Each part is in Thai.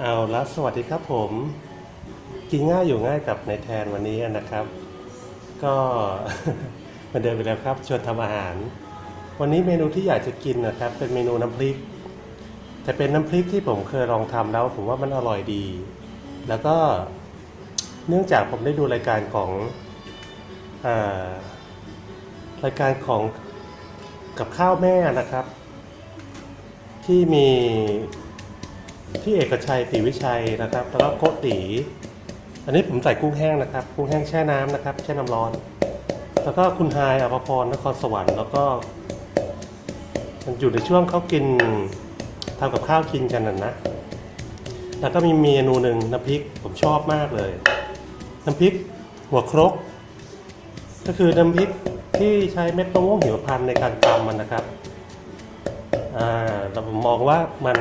เอาละสวัสดีครับผมกินง่ายอยู่ง่ายกับในแทนวันนี้นะครับ ก็เหมาเดินไปแล้วครับชวนทำอาหาร วันนี้เมนูที่อยากจะกินนะครับ เป็นเมนูน้ำพริก แต่เป็นน้ำพริกที่ผมเคยลองทำแล้ว ผมว่ามันอร่อยดี แล้วก็เนื่องจากผมได้ดูรายการของออรายการของกับข้าวแม่นะครับ ที่มี ที่เอกชัยศรีวิชัยนะครับ แล้วก็โกติอันนี้ผมใส่กุ้งแห้งนะครับ กุ้งแห้งแช่น้ำนะครับ แช่น้ำร้อน แล้วก็คุณฮายอภพรนครสวรรค์ แล้วก็ มันอยู่ในช่วงเขากินทำกับข้าวกินกันน่ะนะ แล้วก็มีเมนูหนึ่งน้ำพริกผมชอบมากเลย น้ำพริกหัวครก ก็คือน้ำพริกที่ใช้เม็ดมะม่วงหิมพานในการตำมันนะครับ อ่าแต่ผมมองว่ามัน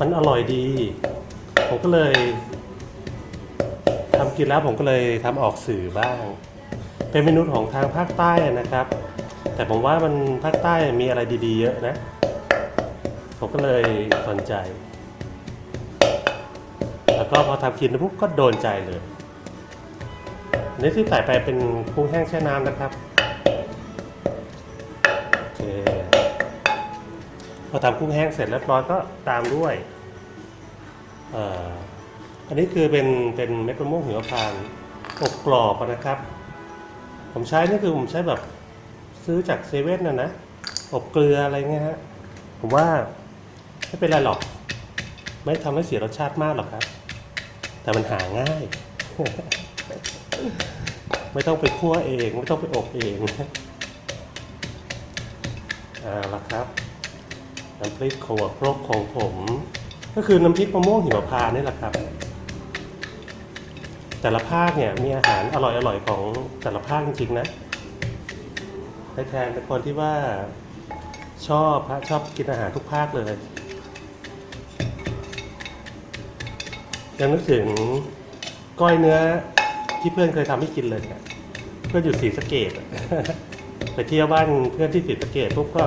มันอร่อยดี ผมก็เลยทำกินแล้วผมก็เลยทำออกสื่อบ้าง เป็นเมนูของทางภาคใต้นะครับ แต่ผมว่ามันภาคใต้มีอะไรดีๆ เยอะนะ ผมก็เลยสนใจ แล้วก็พอทำกินปุ๊บก็โดนใจเลยอันนี้ที่ใส่ไปเป็นกุ้งแห้งแช่น้ำนะครับ พอทำกุ้งแห้งเสร็จเรียบร้อยก็ตามด้วยอันนี้คือเป็นเป็นเม็ดมะม่วงหิมพานต์อบกรอบนะครับ ผมใช้นี่คือผมใช้แบบซื้อจากเซเว่นนะนะอบเกลืออะไรเงี้ยฮะผมว่าไม่เป็นไรหรอก ไม่ทำให้เสียรสชาติมากหรอกครับ แต่มันหาง่าย ไม่ต้องไปคั่วเอง ไม่ต้องไปอบเองเอาละครับ น้ำพริกขัวครกของผม ก็คือน้ำพริกมะม่วงหิมพานต์นี่แหละครับ แต่ละภาคเนี่ยมีอาหารอร่อยๆของแต่ละภาคจริงๆนะไอแทนเป็นคนที่ว่าชอบฮะชอบกินอาหารทุกภาคเลยยังนึกถึงก้อยเนื้อที่เพื่อนเคยทำให้กินเลยเพื่อนอยู่ศรีสะเกดไปเที่ยวบ้านเพื่อนที่ศรีสะเกดปุ๊บก็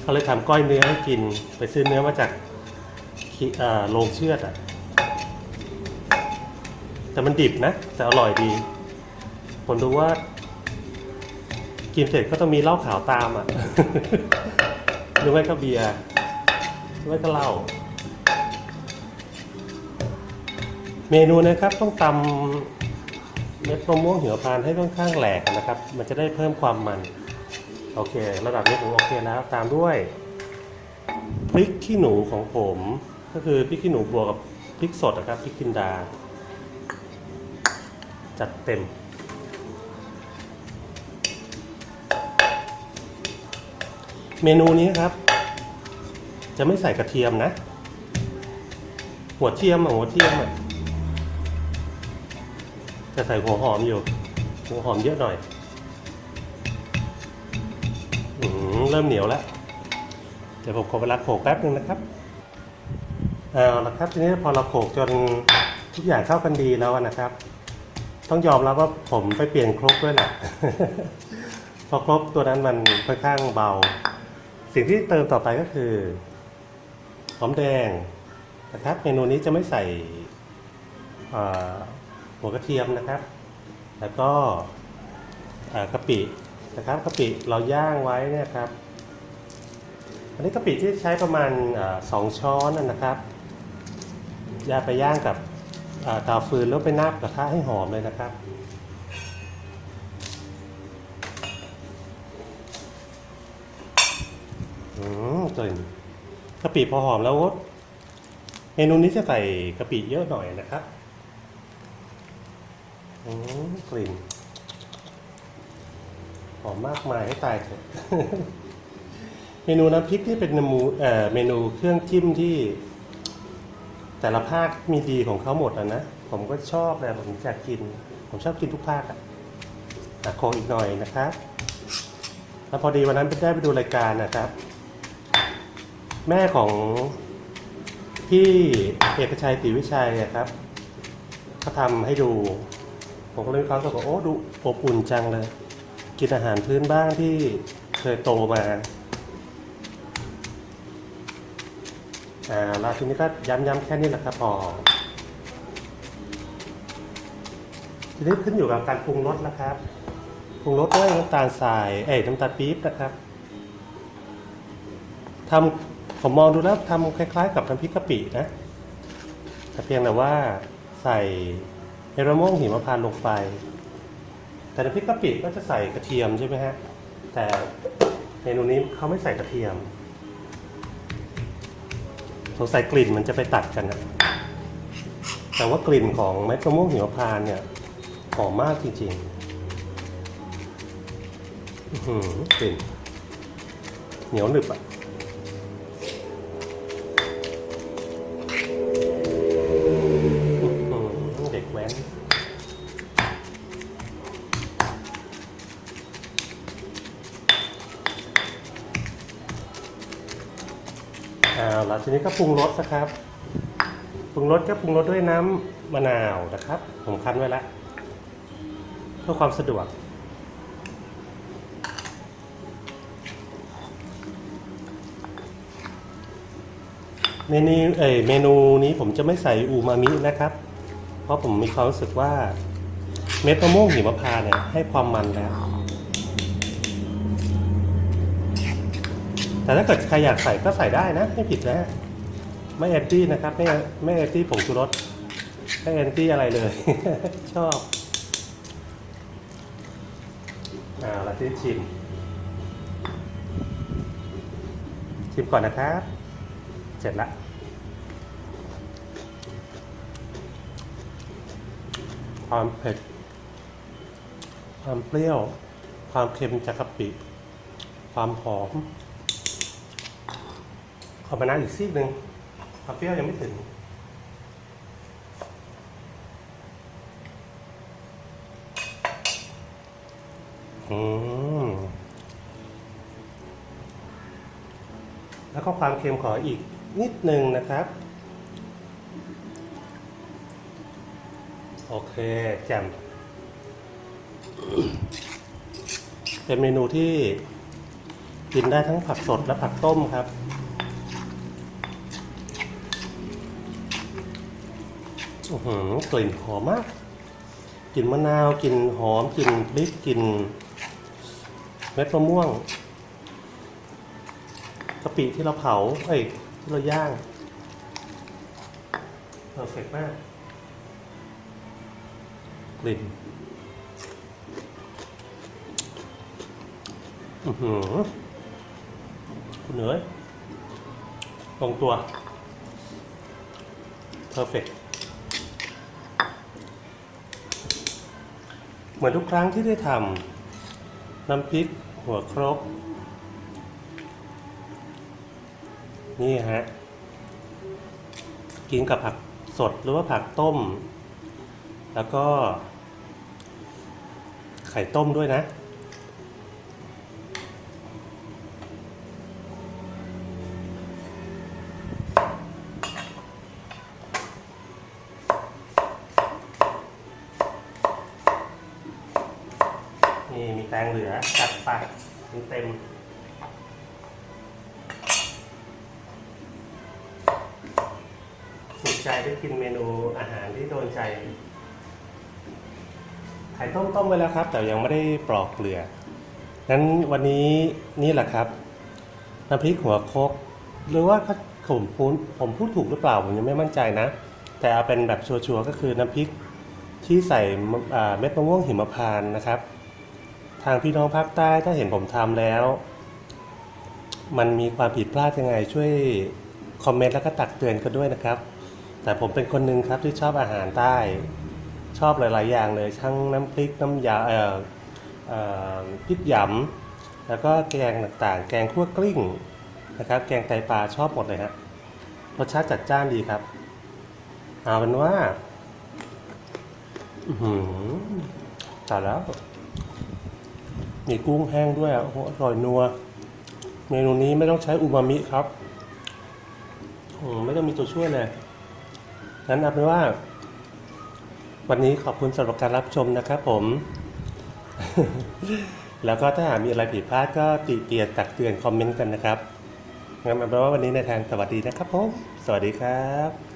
เขาเลยทำก้อยเนื้อให้กิน ไปซื้อเนื้อมาจากโรงเชือดอะ แต่มันดิบนะ แต่อร่อยดี ผมดูว่า กินเสร็จก็ต้องมีเหล้าขาวตามอะหรือไม่ก็เบียร์หรือไม่ก็เหล้าเมนูนะครับต้องตำเม็ดมะม่วงหิมพานให้ค่อนข้างแหลกนะครับ มันจะได้เพิ่มความมัน โอเค ระดับนี้ผมโอเคแล้วตามด้วยพริกขี้หนูของผม ก็คือพริกขี้หนูบวกกับพริกสดนะครับพริกจินดา จัดเต็ม เมนูนี้ครับ จะไม่ใส่กระเทียมนะ หัวเทียมอะหัวเทียมอะจะใส่หัวหอมอยู่ หัวหอมเยอะหน่อย เริ่มเหนียวแล้วเดี๋ยวผมขอเวลาโขกแป๊บนึงนะครับเอาละครับทีนี้พอเราโขกจนทุกอย่างเข้ากันดีแล้วนะครับ ต้องยอมรับว่าผมไปเปลี่ยนครกด้วยแหละเพราะครกตัวนั้นมันค่อนข้างเบา สิ่งที่เติมต่อไปก็คือหอมแดงนะครับ เมนูนี้จะไม่ใส่หัวกระเทียมนะครับ แล้วก็กะปิ นะครับกะปิเราย่างไว้เนี่ยครับ อันนี้กะปิที่ใช้ประมาณอสองช้อนนะนะครับย่าไปย่างกับเตาฟืนแล้วไปนาบกระทะให้หอมเลยนะครับอืมกลิ่นกะปิพอหอมแล้วเมนูนี้จะใส่กะปิเยอะหน่อยนะครับอืมกลิ่น หอมมากมายให้ตายเถอะ เมนูน้ำพริกนี่เป็นเมนูเอ่อเมนูเครื่องจิ้มที่ แต่ละภาคมีดีของเขาหมดอะนะ ผมก็ชอบเลยผมอยากกิน ผมชอบกินทุกภาคอะอะโคอีกหน่อยนะครับ แล้วพอดีวันนั้นไปได้ไปดูรายการนะครับ แม่ของพี่เอกชัยศรีวิชัยอะครับเขาทำให้ดู ผมก็เลยมีความรู้สึกว่าโอ้ดูอบอุ่นจังเลย กินอาหารพื้นบ้านที่เคยโตมาอ่าแล้วทีนี้ก็ย้ำๆแค่นี้แหละครับพอทีนี้ขึ้นอยู่กับการปรุงรสแล้วครับ ปรุงรสด้วยน้ำตาลทราย เอ้ยน้ำตาลปี๊บนะครับทำผมมองดูแล้วทำคล้าย ๆ กับน้ำพริกกะปินะ แต่เพียงแต่ว่าใส่เฮโรโมงหิมพานต์ลงไป แต่น้ำพริกกะปิก็จะใส่กระเทียมใช่ไหมฮะ แต่เมนูนี้เขาไม่ใส่กระเทียม สงสัยกลิ่นมันจะไปตัดกันนะแต่ว่ากลิ่นของเม็ดมะม่วงหิมพานต์เนี่ยหอมมากจริงๆ อื้อหือกลิ่นเหนียวหนึบอะ เอาละทีนี้ก็ปรุงรสนะครับปรุงรสก็ปรุงรสด้วยน้ำมะนาวนะครับ ผมคั้นไว้แล้วเพื่อความสะดวก เมนูเอยเมนูนี้ผมจะไม่ใส่อูมามินะครับ เพราะผมมีความรู้สึกว่าเม็ดมะม่วงหิมพานต์เนี่ยให้ความมันแล้ว แต่ถ้าเกิดใครอยากใส่ก็ใส่ได้นะ ไม่ผิดนะไม่แอนตี้นะครับ ไม่ไม่แอนตี้ผงชูรสไม่แอนตี้อะไรเลย ชอบอ่าเราจะชิม ชิมก่อนนะครับ เสร็จละความเผ็ด ความเปรี้ยว ความเค็มจากกะปิ ความหอม ขอมานานอีกซีกหนึ่งความเปรี้ยวยังไม่ถึง อืม แล้วก็ความเค็มขออีกนิดหนึ่งนะครับ โอเค แจ่มเป็นเมนูที่กินได้ทั้งผักสดและผักต้มครับ อื้อหือกลิ่นหอมมากกลิ่นมะนาวกลิ่นหอมกลิ่นพริกกลิ่นเม็ดมะม่วงกะปิที่เราเผาเอ้ยที่เราย่างเพอร์เฟกมาก กลิ่นอือหือคุณเอ๋ยตรงตัวเพอร์เฟกต์ เหมือนทุกครั้งที่ได้ทำน้ำพริกหัวครก นี่ฮะ กินกับผักสดหรือว่าผักต้ม แล้วก็ ไข่ต้มด้วยนะ นี่มีแตงเหลือจัดไปเต็มสุขใจได้กินเมนูอาหารที่โดนใจ ไข่ต้มต้มไว้แล้วครับ แต่ยังไม่ได้ปลอกเปลือกงั้นวันนี้นี่แหละครับน้ำพริกหัวโคกหรือว่าผมพูดผมพูดถูกหรือเปล่าผมยังไม่มั่นใจนะ แต่เอาเป็นแบบชัวร์ๆก็คือน้ำพริกที่ใส่เม็ดมะม่วงหิมพานต์นะครับ ทางพี่น้องภาคใต้ถ้าเห็นผมทำแล้ว มันมีความผิดพลาดยังไงช่วยคอมเมนต์แล้วก็ตักเตือนกันด้วยนะครับ แต่ผมเป็นคนหนึ่งครับที่ชอบอาหารใต้ ชอบหลาย ๆ อย่างเลยทั้งน้ำพริกน้ำยาเอ่อเอ่อพริกหยำแล้วก็แกงต่างๆ แกงคั่วกลิ้งนะครับ แกงไตปลาชอบหมดเลยฮะรสชาติจัดจ้านดีครับ เอาเป็นว่า อือหือตายแล้ว มีกุ้งแห้งด้วยอะโอ้โหอร่อยนัว เมนูนี้ไม่ต้องใช้อูมามิครับอืมไม่ต้องมีตัวช่วยเลยงั้นเอาเป็นว่า วันนี้ขอบคุณสำหรับการรับชมนะครับผม แล้วก็ถ้าหากมีอะไรผิดพลาดก็ติเตียนตักเตือนคอมเมนต์กันนะครับงั้นเอาเป็นว่าวันนี้ในแทนสวัสดีนะครับผม สวัสดีครับ